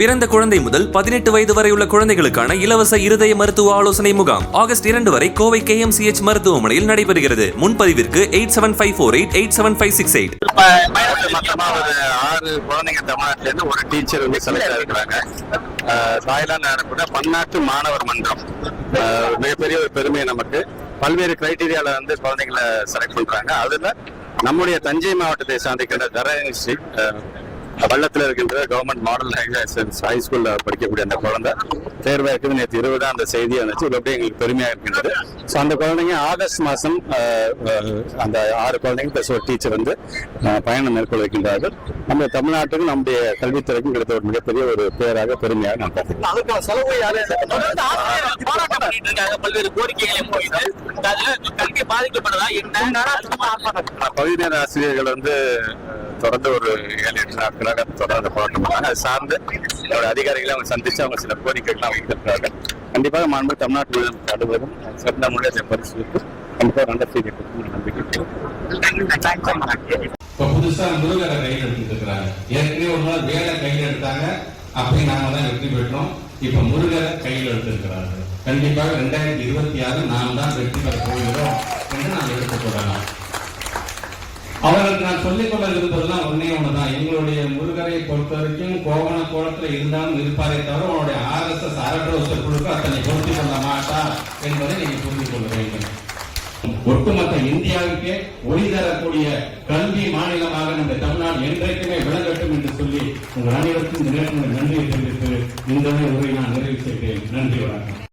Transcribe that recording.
பிறந்த குழந்தை முதல் பதினெட்டு வயது வரை உள்ள குழந்தைகளுக்கான இலவச இருதய மருத்துவ ஆலோசனை முகாம் ஆகஸ்ட் இரண்டு வரை கோவை கேம் சி எச் மருத்துவமனையில் நடைபெறுகிறது. முன்பதிவிற்கு eight seven five four eight eight seven five six eight. மொத்தமா ஒரு ஆறு குழந்தைங்க தமிழ்நாட்டுல இருந்து ஒரு டீச்சர் வந்து செலக்ட் ஆயிருக்கிறாங்க தாய்லாந்து நடக்கிற பன்னாட்டு மாணவர் மன்றம். மிகப்பெரிய ஒரு பெருமை நமக்கு. பல்வேறு கிரைட்டீரியால வந்து குழந்தைங்களை செலக்ட் பண்றாங்க. அதுல நம்முடைய தஞ்சை மாவட்டத்தை சார்ந்திருக்கின்ற தரணிஸ்ரீ பள்ளத்தில் இருக்கின்ற கவர்மெண்ட் மாடல் ஹை ஸ்கூல்ல படிக்கக்கூடிய அந்த குழந்தை தேர்வாக இருக்குது நேற்று இருபதாம் அந்த செய்தியை வந்துச்சு. இது அப்படியே எங்களுக்கு பெருமையாக இருக்கின்றது. ஸோ அந்த குழந்தைங்க ஆகஸ்ட் மாதம் அந்த ஆறு குழந்தைங்க பிளஸ் ஒரு டீச்சர் வந்து பயணம் மேற்கொள்ள இருக்கின்றார்கள். நம்ம தமிழ்நாட்டுக்கும் நம்முடைய கல்வித்துறைக்கும் கிடைத்த ஒரு மிகப்பெரிய ஒரு பேராக பெருமையாக நான் பார்க்கிறேன். பண்ணிட்டு இருக்காங்க பல்வேறு கோரிக்கைகளை அதுல கல்வி பாதிக்கப்படுதா என்ன? பகுதி நேர ஆசிரியர்கள் வந்து தொடர்ந்து ஒரு ஏழு எட்டு நாட்களாக தொடர்ந்து போராட்டம் பண்ணாங்க அது சார்ந்து என்னோட அதிகாரிகளை அவங்க சந்திச்சு அவங்க சில கோரிக்கைகள்லாம் வைத்திருக்கிறார்கள். கண்டிப்பாக மாண்பு தமிழ்நாட்டு அலுவலகம் சிறந்த முறையை பரிசீலித்து கண்டிப்பாக நல்ல செய்தி கொடுக்கும் நம்பிக்கை. இப்ப புதுசா முருகரை கையில் எடுத்துட்டு இருக்கிறாங்க. ஏற்கனவே ஒரு நாள் வேலை கையில் எடுத்தாங்க. அப்படி நாம தான் வெற்றி பெற்றோம். இப்ப முருகரை கையில் எடுத்திருக்கிறார்கள் கண்டிப்பாக ரெண்டாயிரத்தி இருபத்தி ஆறு நாம் தான் வெற்றி பெற போகிறோம் என்று நாம் எடுத்துக் கொள்ளலாம். அவர்களுக்கு நான் சொல்லிக் கொள்ள விரும்புவதெல்லாம் ஒன்னே ஒண்ணுதான். எங்களுடைய முருகரை பொறுத்த வரைக்கும் கோவண கோலத்துல இருந்தாலும் இருப்பாரே தவிர அவருடைய ஆர் எஸ் எஸ் அரட்டோசர் குழுக்கு அத்தனை பொருத்திக் கொள்ள மாட்டார் என்பதை நீங்கள் புரிந்து கொள்ள ஒட்டுமொத்த இந்தியாவுக்கே ஒளி தரக்கூடிய கல்வி மாநிலமாக நம்ம தமிழ்நாடு என்றைக்குமே விளங்கட்டும் என்று சொல்லி உங்கள் அனைவருக்கும் இந்த நன்றி நன்றியை தெரிவித்து இந்த உரை நான் நிறைவு செய்கிறேன். நன்றி வணக்கம்.